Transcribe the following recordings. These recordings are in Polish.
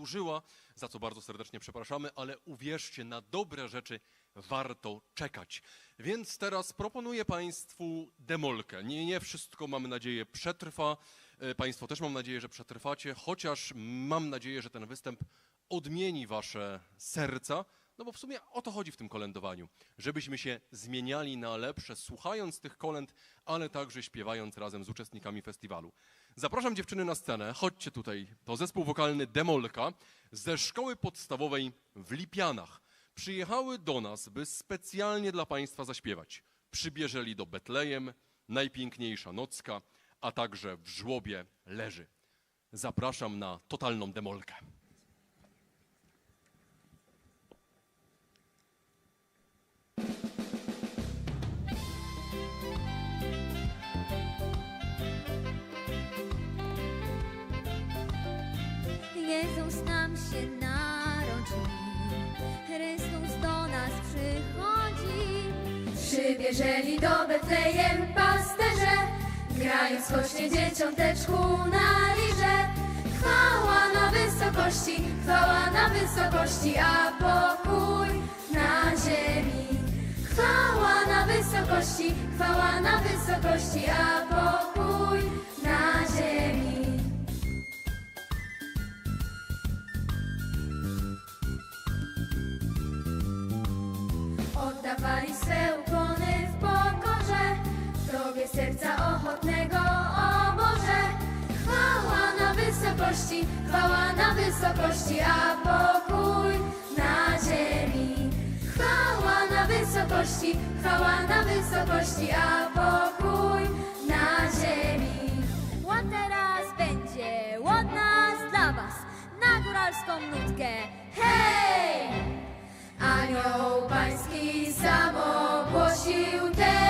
użyła, za co bardzo serdecznie przepraszamy, ale uwierzcie, na dobre rzeczy warto czekać. Więc teraz proponuję Państwu demolkę. Nie, nie wszystko, mamy nadzieję, przetrwa. E, Państwo też mam nadzieję, że przetrwacie, chociaż mam nadzieję, że ten występ odmieni Wasze serca. No bo w sumie o to chodzi w tym kolędowaniu, żebyśmy się zmieniali na lepsze, słuchając tych kolęd, ale także śpiewając razem z uczestnikami festiwalu. Zapraszam dziewczyny na scenę, chodźcie tutaj. To zespół wokalny Demolka ze szkoły podstawowej w Lipianach. Przyjechały do nas, by specjalnie dla Państwa zaśpiewać. Przybierzeli do Betlejem, najpiękniejsza nocka, a także w żłobie leży. Zapraszam na totalną demolkę. Się narodził, Chrystus do nas przychodzi. Przybierzeli do Betlejem pasterze, grając kośnie dzieciąteczku na lirze. Chwała na wysokości, chwała na wysokości, a pokój na ziemi. Chwała na wysokości, chwała na wysokości, a pokój wysokości, chwała na wysokości A pokój na ziemi Chwała na wysokości, chwała na wysokości A pokój na ziemi Ład teraz będzie, ład nas dla was, na góralską nutkę. Hej! Anioł pański sam ogłosił te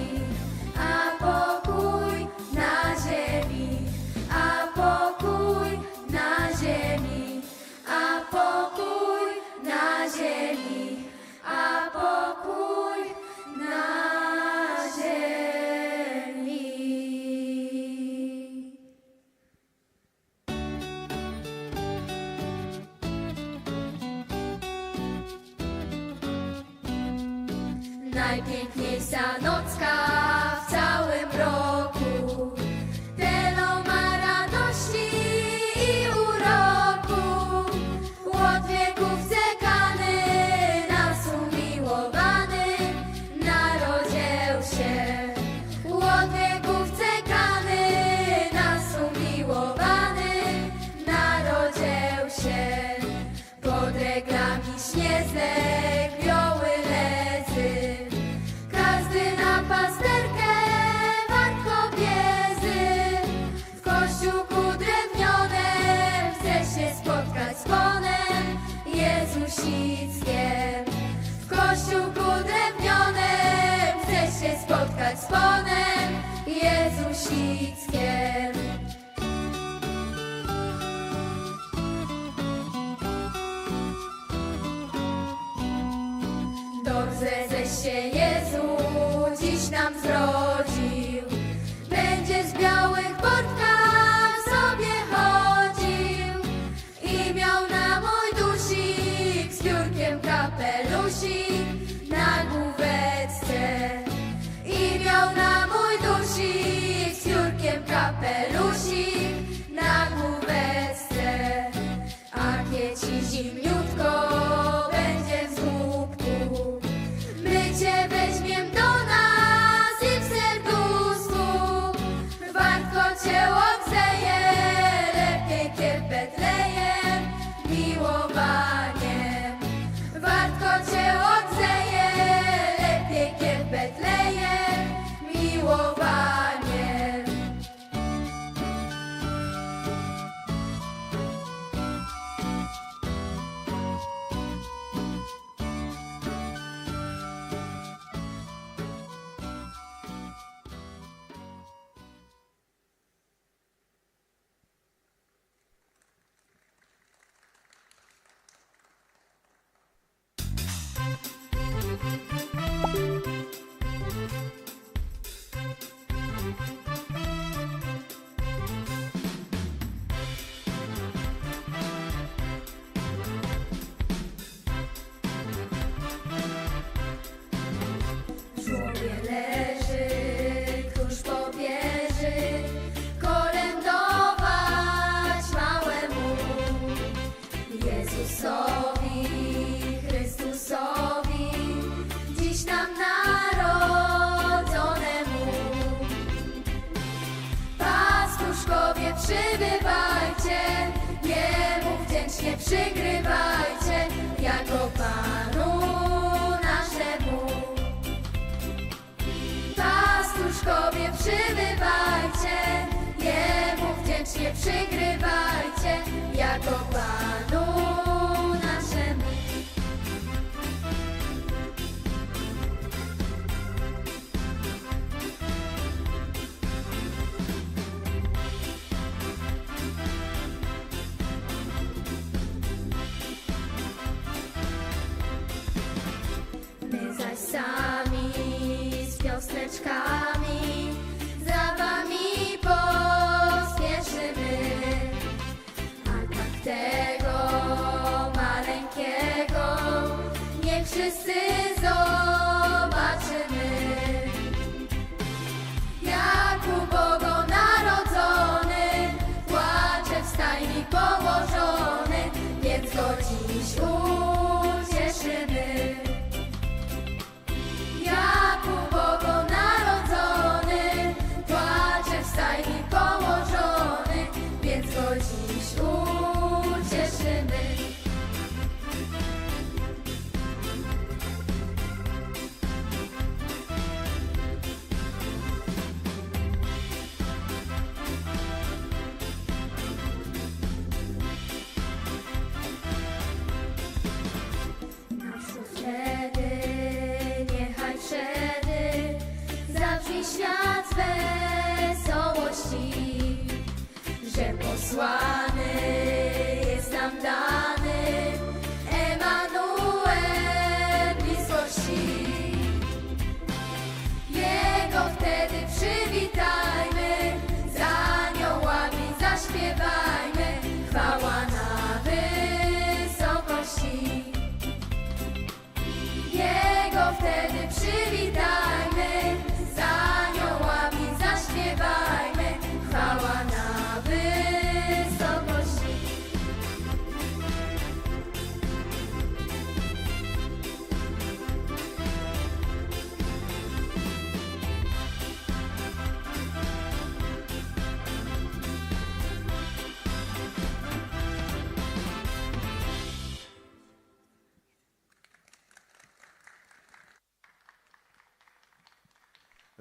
Najpiękniejsza nocka nam narodzonemu. Pastuszkowie przybywajcie, jemu wdzięcznie przygrywajcie, jako Panu naszemu. Pastuszkowie przybywajcie, jemu wdzięcznie przygrywajcie, piosneczkami za wami pospieszymy. A tak tego maleńkiego niech wszyscy zobaczymy. Jak ubogo narodzony, płacze w stajni położony, więc go dziś że posłany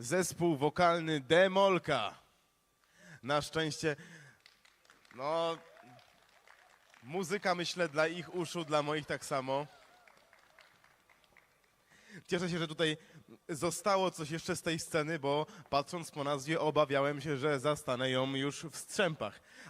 Zespół wokalny Demolka. Na szczęście, no, muzyka myślę dla ich uszu, dla moich tak samo. Cieszę się, że tutaj zostało coś jeszcze z tej sceny, bo patrząc po nazwie obawiałem się, że zastanę ją już w strzępach.